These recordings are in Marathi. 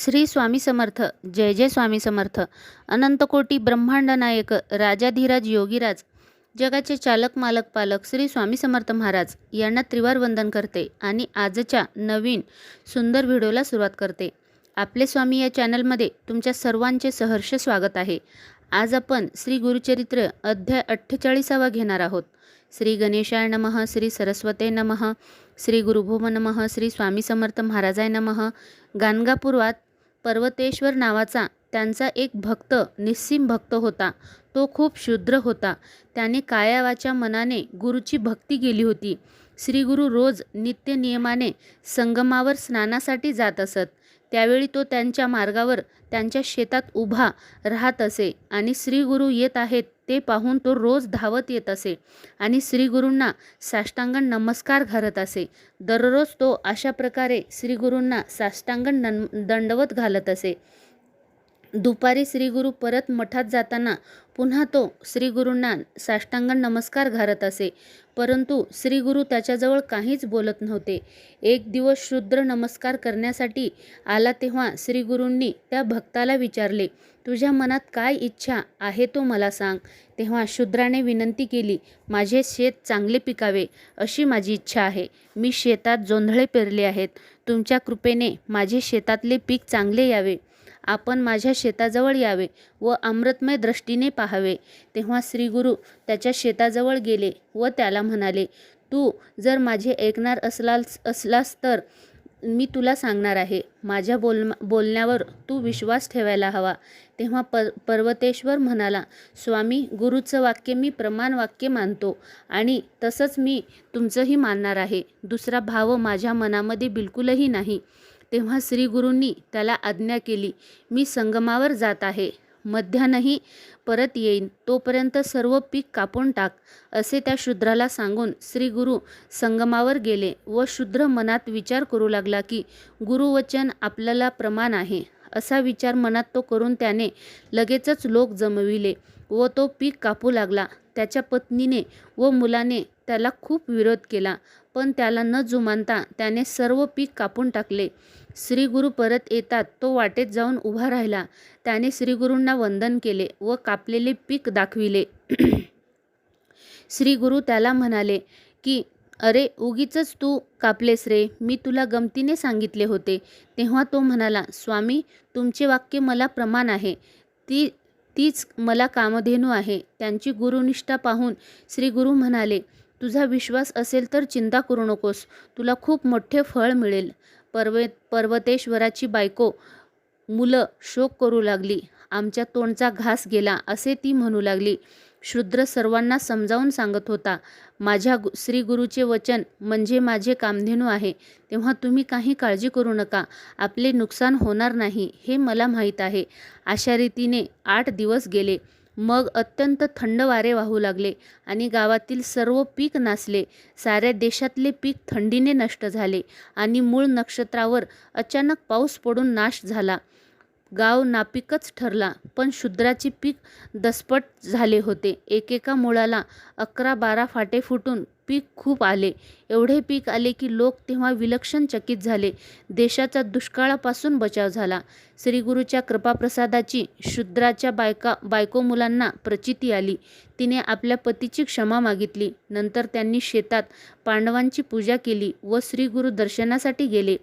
श्री स्वामी समर्थ जय जय स्वामी समर्थ. अनंतकोटी ब्रह्मांड नायक राजाधीराज योगीराज जगाचे चालक मालक पालक श्री स्वामी समर्थ महाराज यांना त्रिवार वंदन करते आणि आजच्या नवीन सुंदर व्हिडिओला सुरुवात करते. आपले स्वामी या चॅनलमध्ये तुमच्या सर्वांचे सहर्ष स्वागत आहे. आज आपण श्री गुरुचरित्र अध्याय अठ्ठेचाळीसावा घेणार आहोत. श्री गणेशाय नमः श्री सरस्वते नमः श्री गुरुभोम नमः श्री स्वामी समर्थ महाराजाय नमः गाणगापूर्वात पर्वतेश्वर नावाचा त्यांचा एक भक्त निस्सीम भक्त होता. तो खूप शूद्र होता. त्याने कायावाच्या मनाने गुरुची भक्ती केली होती. श्री गुरु रोज नित्य नियमाने संगमावर स्नानासाठी जात असत. त्यावेळी तो त्यांच्या मार्गावर त्यांच्या शेतात उभा राहत असे आणि श्री गुरु येत आहेत ते पाहून तो रोज धावत येत असे आणि श्रीगुरूंना साष्टांगण नमस्कार घालत असे. दररोज तो अशा प्रकारे श्रीगुरूंना साष्टांगण नं दंडवत घालत असे. दुपारी श्रीगुरु परत मठात जाताना पुन्हा तो श्रीगुरूंना साष्टांग साष्टांगण नमस्कार घालत असे. परंतु श्रीगुरु त्याच्याजवळ काहीच बोलत नव्हते. एक दिवस शूद्र नमस्कार करण्यासाठी आला तेव्हा श्रीगुरूंनी त्या भक्ताला विचारले तुझ्या मनात काय इच्छा आहे तो मला सांग. तेव्हा शूद्राने विनंती केली माझे शेत चांगले पिकावे अशी माझी इच्छा आहे. मी शेतात जोंधळे पेरले आहेत. तुमच्या कृपेने माझे शेतातले पीक चांगले यावे. आपण माझ्या शेताजवळ यावे व अमृतमय दृष्टीने पाहावे. तेव्हा श्रीगुरु त्याच्या शेताजवळ गेले व त्याला म्हणाले तू जर माझे ऐकणार असलास असलास तर मी तुला सांगणार आहे. माझ्या बोल बोलण्यावर तू विश्वास ठेवायला हवा. तेव्हा पर पर्वतेश्वर म्हणाला स्वामी गुरुचं वाक्य मी प्रमाण वाक्य मानतो आणि तसंच मी तुमचंही मानणार आहे. दुसरा भाव माझ्या मनामध्ये बिलकुलही नाही. तेव्हा श्रीगुरूंनी त्याला आज्ञा केली मी संगमावर जात आहे. मध्यानही परत येईन. तोपर्यंत सर्व पीक कापून टाक असे त्या शूद्राला सांगून श्री गुरु संगमावर गेले व शूद्र मनात विचार करू लागला की गुरुवचन आपल्याला प्रमाण आहे. असा विचार मनात तो करून त्याने लगेचच लोक जमविले व तो पीक कापू लागला. त्याच्या पत्नीने व मुलाने त्याला खूप विरोध केला. पण त्याला न जुमानता त्याने सर्व पीक कापून टाकले. श्री गुरु परत येतात तो वाटेत जाऊन उभा राहिला. त्याने श्रीगुरूंना वंदन केले व कापलेले पीक दाखविले. श्री गुरु त्याला म्हणाले की अरे उगीच तू कापलेस रे. मी तुला गमतीने सांगितले होते. तेव्हा तो म्हणाला स्वामी तुमचे वाक्य मला प्रमाण आहे. ती तीच मला कामधेनू आहे. त्यांची गुरुनिष्ठा पाहून श्री गुरु म्हणाले तुझा विश्वास असेल तर चिंता करू नकोस. तुला खूप मोठे फळ मिळेल. पर्वे पर्वतेश्वराची बायको मुलं शोक करू लागली. आमच्या तोंडचा घास गेला असे ती म्हणू लागली. शूद्र सर्वांना समजावून सांगत होता माझ्या गु श्री गुरुचे वचन म्हणजे माझे कामधेनू आहे. तेव्हा तुम्ही काही काळजी करू नका. आपले नुकसान होणार नाही हे मला माहीत आहे. अशा रीतीने आठ दिवस गेले. मग अत्यंत थंड वारे वाहू लागले आणि गावातील सर्व पीक नासले. साऱ्या देशातले पीक थंडीने नष्ट झाले आणि मूळ नक्षत्रावर अचानक पाऊस पडून नाश झाला. गाव नापिकच ठरला पण शूद्राचे पीक दसपट झाले होते. एकेका मुळाला अकरा बारा फाटे फुटून पीक खूप आले. एवढे पीक आले की लोक तेव्हा विलक्षण चकित झाले. देशाचा दुष्काळापासून बचाव झाला. श्रीगुरूच्या कृपाप्रसादाची शूद्राच्या बायका बायको मुलांना प्रचिती आली. तिने आपल्या पतीची क्षमा मागितली. नंतर त्यांनी शेतात पांडवांची पूजा केली व श्रीगुरू दर्शनासाठी गेले.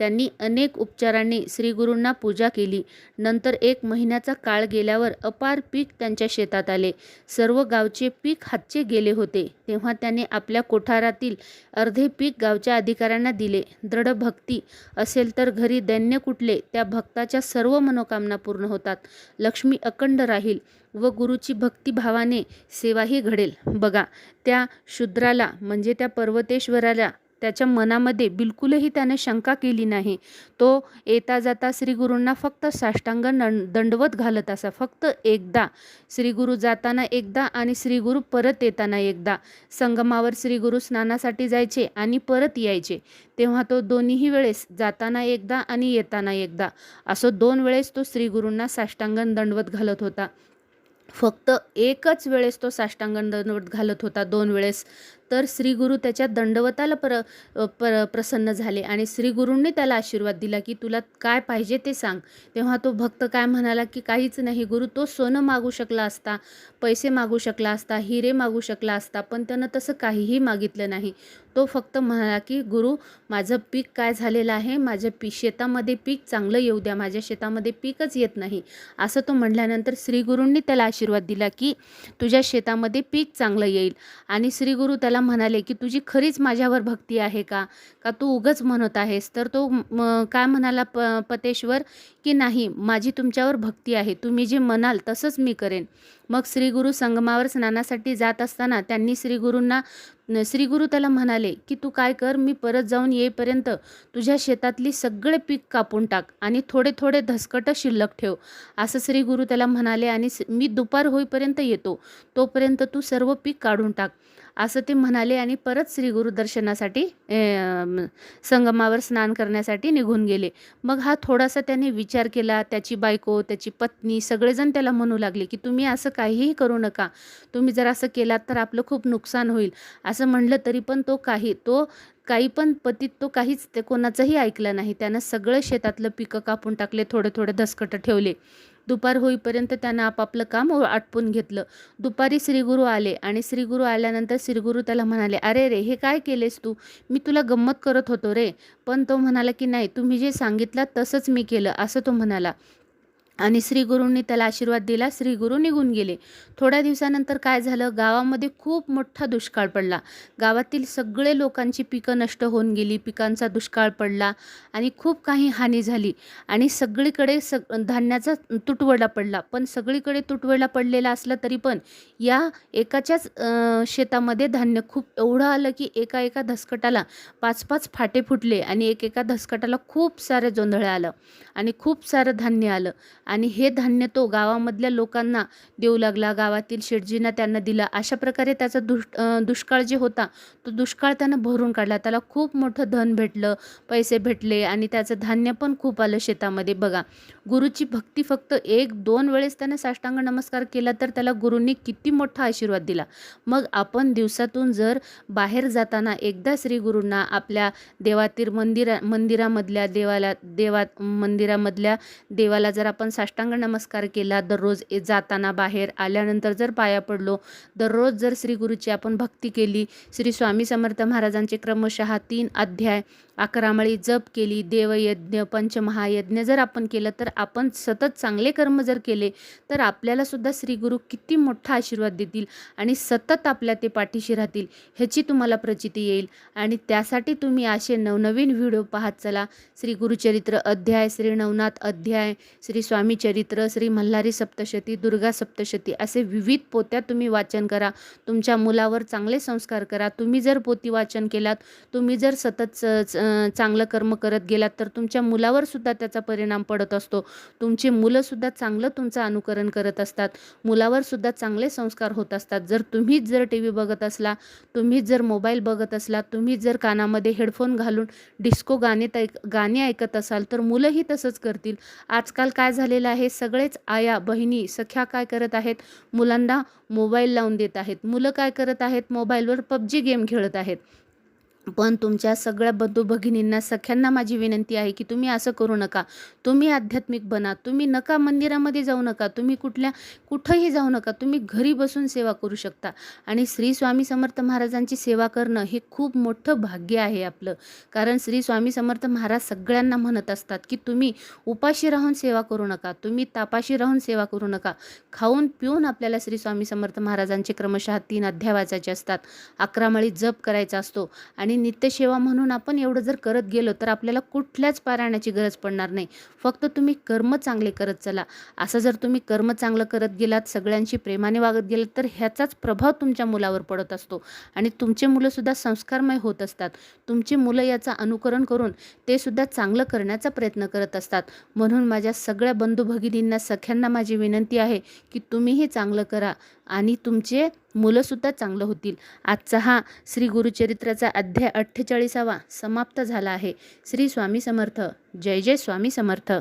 त्यांनी अनेक उपचारांनी श्रीगुरूंना पूजा केली. नंतर एक महिन्याचा काळ गेल्यावर अपार पीक त्यांच्या शेतात आले. सर्व गावचे पीक हातचे गेले होते. तेव्हा त्याने आपल्या कोठारातील अर्धे पीक गावच्या अधिकाऱ्यांना दिले. दृढ भक्ती असेल तर घरी दैन्य कुठले त्या भक्ताच्या सर्व मनोकामना पूर्ण होतात. लक्ष्मी अखंड राहील व गुरुची भक्तिभावाने सेवाही घडेल. बघा त्या शूद्राला म्हणजे त्या पर्वतेश्वराला त्याच्या मनामध्ये बिलकुलही त्याने शंका केली नाही. तो येता जाता श्रीगुरूंना फक्त साष्टांग दंडवत घालत असा. फक्त एकदा श्रीगुरू जाताना एकदा आणि श्रीगुरू परत येताना एकदा. संगमावर श्रीगुरू स्नानासाठी जायचे आणि परत यायचे. तेव्हा तो दोन्हीही वेळेस जाताना एकदा आणि येताना एकदा. असं दोन वेळेस तो श्रीगुरूंना साष्टांगण दंडवत घालत होता. फक्त एकच वेळेस तो साष्टांगण दंडवत घालत होता. दोन वेळेस तर श्री गुरु त्याच्या दंडवताला प्र पर प्रसन्न झाले आणि श्रीगुरूंनी त्याला आशीर्वाद दिला की तुला काय पाहिजे ते सांग. तेव्हा तो भक्त काय म्हणाला की काहीच नाही गुरु तो सोनं मागू शकला असता पैसे मागू शकला असता हिरे मागू शकला असता पण त्यानं तसं काहीही मागितलं नाही. तो फक्त म्हणाला की गुरु माझं पीक काय झालेलं आहे? माझ्या पी शेतामध्ये पीक चांगलं येऊ द्या माझ्या शेतामध्ये पीकच येत नाही. असं तो म्हटल्यानंतर श्रीगुरूंनी त्याला आशीर्वाद दिला की तुझ्या शेतामध्ये पीक चांगलं येईल. आणि श्रीगुरु त्याला त्याला म्हणाले की तुझी खरीच माझ्यावर भक्ती आहे का? का तू उगच म्हणत आहेस? तर तो काय म्हणाला प पतेश्वर की नाही माझी तुमच्यावर भक्ती आहे. तुम्ही जे म्हणाल तसंच मी करेन. मग श्री गुरु संगमावर स्नानासाठी जात असताना त्यांनी श्रीगुरूंना श्री गुरु त्याला म्हणाले की तू काय कर? मी परत जाऊन येईपर्यंत तुझ्या शेतातली सगळे पीक कापून टाक आणि थोडे थोडे धसकटं शिल्लक ठेव. असं श्री गुरु त्याला म्हणाले आणि मी दुपार होईपर्यंत येतो. तोपर्यंत तू सर्व पीक काढून टाक. असं ते म्हणाले आणि परत श्री गुरुदर्शनासाठी संगमावर स्नान करण्यासाठी निघून गेले. मग हा थोडासा त्याने विचार केला त्याची बायको त्याची पत्नी सगळेजण त्याला म्हणू लागले की तुम्ही असं काहीही करू नका. तुम्ही जर असं केलात तर आपलं खूप नुकसान होईल. असं म्हणलं तरी पण तो काही तो काही पण पतीत तो काहीच ते कोणाचंही ऐकलं नाही. त्यानं सगळं शेतातलं पिकं कापून टाकले थोडे थोडे धसकटं ठेवले. दुपार होईपर्यंत त्यानं आपापलं काम आटपून घेतलं. दुपारी श्रीगुरू आले आणि श्रीगुरू आल्यानंतर श्रीगुरू त्याला म्हणाले अरे रे हे काय केलेस तू? मी तुला गंमत करत होतो रे. पण तो म्हणाला की नाही तुम्ही जे सांगितलं तसंच मी केलं असं तो म्हणाला. आणि श्रीगुरूंनी त्याला आशीर्वाद दिला श्रीगुरू निघून गेले. थोड्या दिवसानंतर काय झालं? गावामध्ये खूप मोठा दुष्काळ पडला. गावातील सगळे लोकांची पिकं नष्ट होऊन गेली पिकांचा दुष्काळ पडला आणि खूप काही हानी झाली. आणि सगळीकडे सग धान्याचा तुटवडा पडला. पण सगळीकडे तुटवडा पडलेला असला तरी पण या एकाच्याच शेतामध्ये धान्य खूप एवढं आलं की एका एका धसकटाला पाच पाच फाटे फुटले आणि एक एका धसकटाला खूप सारं जोंधळं आलं आणि खूप सारं धान्य आलं. आणि हे धान्य तो गावामधल्या लोकांना देऊ लागला. गावातील शेटजींना त्यांना दिला. अशा प्रकारे त्याचा दुष दुष्काळ जे होता तो दुष्काळ त्यानं भरून काढला. त्याला खूप मोठं धन भेटलं पैसे भेटले आणि त्याचं धान्य पण खूप आलं शेतामध्ये. बघा गुरुची भक्ती फक्त एक दोन वेळेस त्यानं साष्टांग नमस्कार केला तर त्याला गुरुंनी किती मोठा आशीर्वाद दिला. मग आपण दिवसातून जर बाहेर जाताना एकदा श्री गुरूंना आपल्या देवातील मंदिरा मंदिरामधल्या देवाला देवा मंदिरामधल्या देवाला जर आपण साष्टांग नमस्कार केला. दररोज ए- जाताना बाहेर आल्यानंतर जर पाया पडलो दररोज जर श्री गुरुची आपण भक्ती केली श्री स्वामी समर्थ महाराजांचे क्रमशः तीन अध्याय अकरामळी जप केली देवयज्ञ पंचमहायज्ञ जर आपण केलं तर आपण सतत चांगले कर्म जर केले तर आपल्यालासुद्धा श्री गुरु किती मोठा आशीर्वाद देतील आणि सतत आपल्या ते पाठीशी राहतील ह्याची तुम्हाला प्रचिती येईल. आणि त्यासाठी तुम्ही असे नवनवीन व्हिडिओ पाहत चला. श्री गुरुचरित्र अध्याय श्री नवनाथ अध्याय श्री स्वामी चरित्र श्री मल्हारी सप्तशती दुर्गा सप्तशती असे विविध पोत्या तुम्ही वाचन करा. तुमच्या मुलावर चांगले संस्कार करा. तुम्ही जर पोती वाचन केलात तुम्ही जर सतत च- च- चांगलं कर्म करत गेलात तर तुमच्या मुलावर सुद्धा त्याचा परिणाम पडत असतो. तुमची मुलंसुद्धा चांगलं तुमचं अनुकरण करत असतात. मुलावर सुद्धा चांगले संस्कार होत असतात. जर तुम्हीच जर टी व्ही बघत असला तुम्हीच जर मोबाईल बघत असला तुम्हीच जर कानामध्ये हेडफोन घालून डिस्को गाणे ऐक ऐकत असाल तर मुलंही तसंच करतील. आजकाल काय झालं झालेलं आहे. सगळेच आया बहिणी सख्या काय करत आहेत? मुलांना मोबाईल लावून देत आहेत. मुलं काय करत आहेत? मोबाईलवर पबजी गेम खेळत आहेत. पण तुमच्या सगळ्या बंधू भगिनींना सख्यांना माझी विनंती आहे की तुम्ही असं करू नका. तुम्ही आध्यात्मिक बना. तुम्ही नका मंदिरामध्ये जाऊ नका. तुम्ही कुठल्या कुठंही जाऊ नका. तुम्ही घरी बसून सेवा करू शकता. आणि श्री स्वामी समर्थ महाराजांची सेवा करणं हे खूप मोठं भाग्य आहे आपलं. कारण श्री स्वामी समर्थ महाराज सगळ्यांना म्हणत असतात की तुम्ही उपाशी राहून सेवा करू नका. तुम्ही तापाशी राहून सेवा करू नका. खाऊन पिऊन आपल्याला श्री स्वामी समर्थ महाराजांचे क्रमशः तीन अध्याय वाचायचे असतात. अकरा माळी जप करायचा असतो. आणि नित्यसेवा म्हणून आपण एवढं जर करत गेलो तर आपल्याला कुठल्याच पारायणाची गरज पडणार नाही. फक्त तुम्ही कर्म चांगले करत चला. असं जर तुम्ही कर्म चांगलं करत गेलात सगळ्यांशी प्रेमाने वागत गेलात तर ह्याचाच प्रभाव तुमच्या मुलावर पडत असतो. आणि तुमचे मुलंसुद्धा संस्कारमय होत असतात. तुमची मुलं याचं अनुकरण करून ते सुद्धा चांगलं करण्याचा प्रयत्न करत असतात. म्हणून माझ्या सगळ्या बंधू भगिनींना सख्यांना माझी विनंती आहे की तुम्हीही चांगलं करा. आणि तुमचे मुलंसुद्धा चांगलं होतील. आजचा हा श्री गुरुचरित्राचा अध्याय अठ्ठेचाळीसावा समाप्त झाला आहे. श्री स्वामी समर्थ. जय जय स्वामी समर्थ.